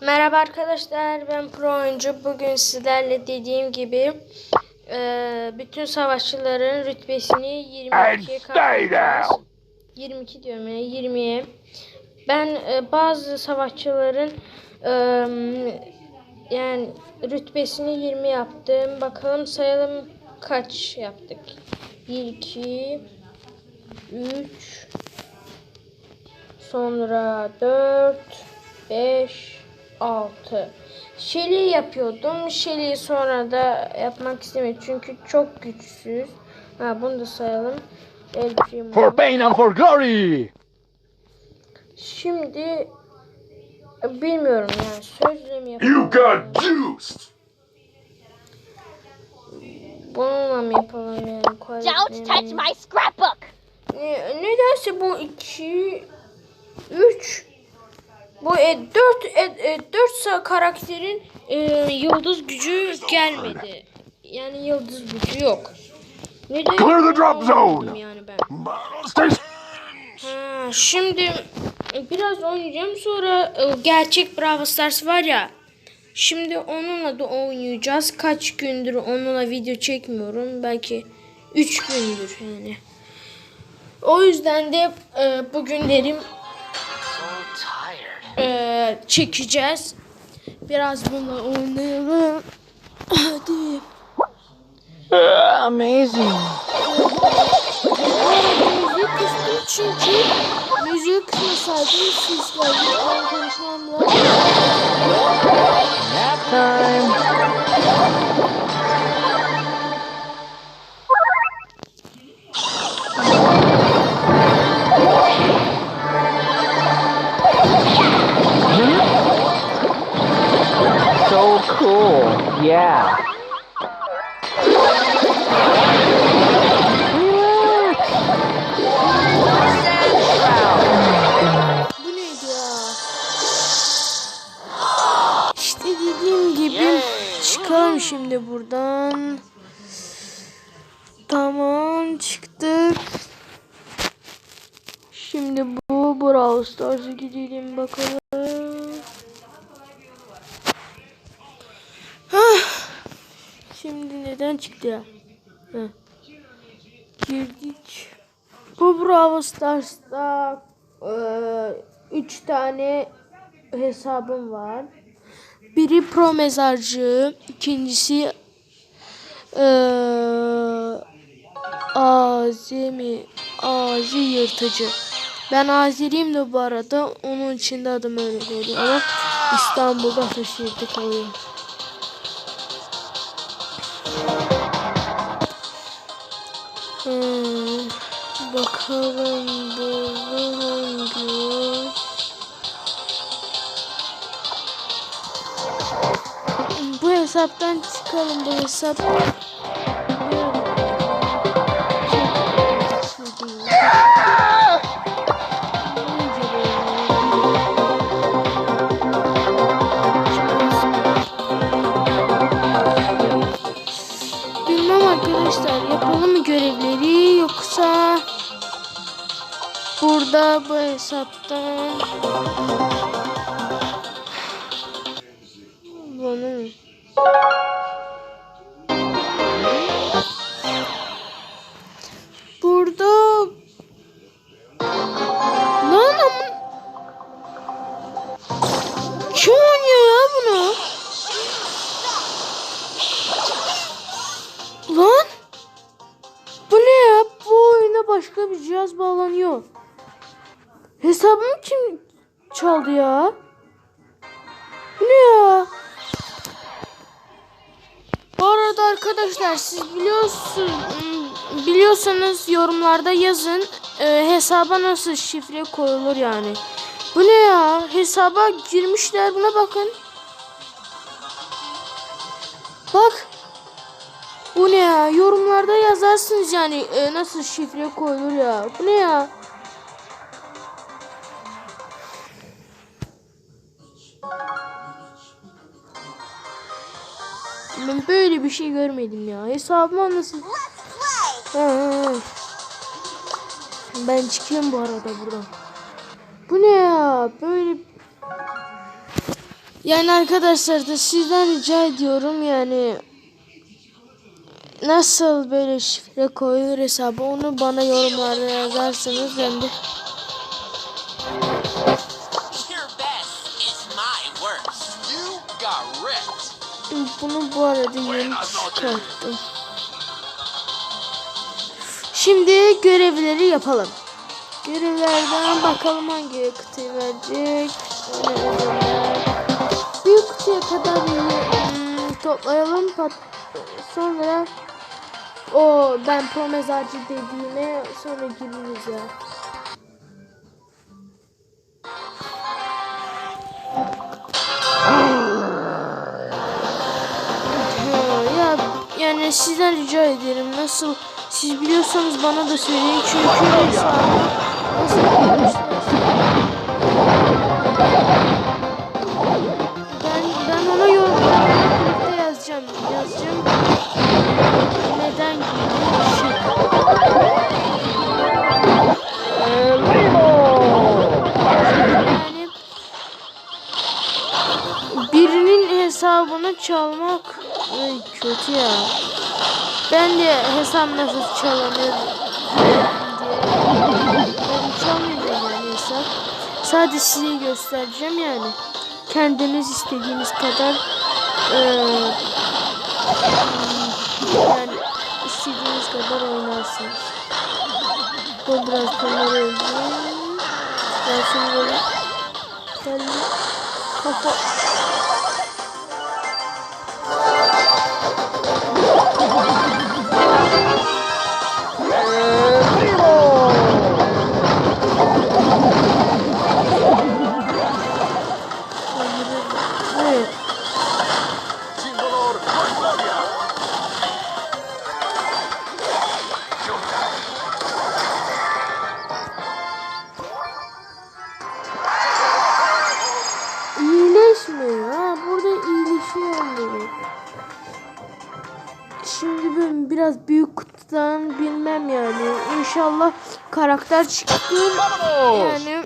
Merhaba arkadaşlar ben Pro oyuncu. Bugün sizlerle dediğim gibi e, bütün savaşçıların rütbesini 22'ye And stay katlayacağız. down. 22 diyorum yani 20'ye. Ben e, bazı savaşçıların e, yani rütbesini 20 yaptım. Bakalım sayalım kaç yaptık. 1 2 3 Sonra 4 5 6 Shelly yapıyordum. Shelly'yi sonra da yapmak istemedim. Çünkü çok güçsüz. Ha bunu da sayalım. El Primo. For pain and for glory. Şimdi e, bilmiyorum yani sözle mi yapalım? You got juiced. Bununla mı yapalım yani? Don't Quality touch my scrapbook! Ne, nedense bu 2 3 bu e, 4 e, e, 4 karakterin e, yıldız gücü gelmedi. Yani yıldız gücü yok. Neden? Clear the drop zone. Yani ben. Ha, şimdi biraz oynayacağım sonra e, gerçek Brawl Stars var ya. Şimdi onunla da oynayacağız. Kaç gündür onunla video çekmiyorum. Belki 3 gündür yani. O yüzden de e, bugünlerim e, çekeceğiz. Biraz bununla oynayalım. Hadi. amazing. Müziği kıstım çünkü müziği kısmasaydım sizlerle ben Tamam çıktık. Şimdi bu Brawl Stars'a gidelim bakalım. Şimdi neden çıktı ya? Girdik. Bu Brawl Stars'ta 3 tane hesabım var. Biri pro mezarcı, ikincisi eee Azemi, Azi yırtıcı. Ben Azeriyim de bu arada. Onun için de adım öyle koydum ama İstanbul'da Ataşehir'de kalıyor. Hmm, bakalım burada hangi? Bu hesaptan çıkalım bu hesap. Burada bu hesaptan bana Burada Lan Kim Hesabımı kim çaldı ya? Ne ya? Bu arada arkadaşlar siz biliyorsunuz biliyorsanız yorumlarda yazın Ee, hesaba nasıl şifre koyulur yani. Bu ne ya? Hesaba girmişler buna bakın. Bak. Bu ne ya? Yorumlarda yazarsınız yani e, nasıl şifre koyulur ya. Bu ne ya? Ben böyle bir şey görmedim ya. Hesabıma nasıl... Ben çıkıyorum bu arada buradan. Bu ne ya? Böyle Yani arkadaşlar da sizden rica ediyorum yani nasıl böyle şifre koyulur hesabı onu bana yorumlarda yazarsınız ben de Bunu bu arada yeni çıkarttım. Şimdi görevleri yapalım. Görevlerden bakalım hangi kutuyu verecek. Ödemeler. Büyük kutuya kadar hmm, toplayalım. Pat sonra o ben pro mezarcı dediğime sonra gireriz ya. Yani sizden rica ederim nasıl siz biliyorsanız bana da söyleyin çünkü hesabı nasıl yapmışlar? Ben ben ona yorumlarda birlikte yazacağım yazacağım neden. Yani birinin hesabını çalmak kötü ya. Ben de hesap nasıl çalınır diye. Ben çalmayacağım yani hesap. Sadece size göstereceğim yani. Kendiniz istediğiniz kadar eee, yani istediğiniz kadar oynarsınız. Bu biraz bunları öldüreyim. Ben şimdi böyle kendi kafa İyileşmiyor ha. Burada iyileşiyor dedi. Şimdi ben biraz büyük kutudan bilmem yani. İnşallah karakter çıkıyor. Yani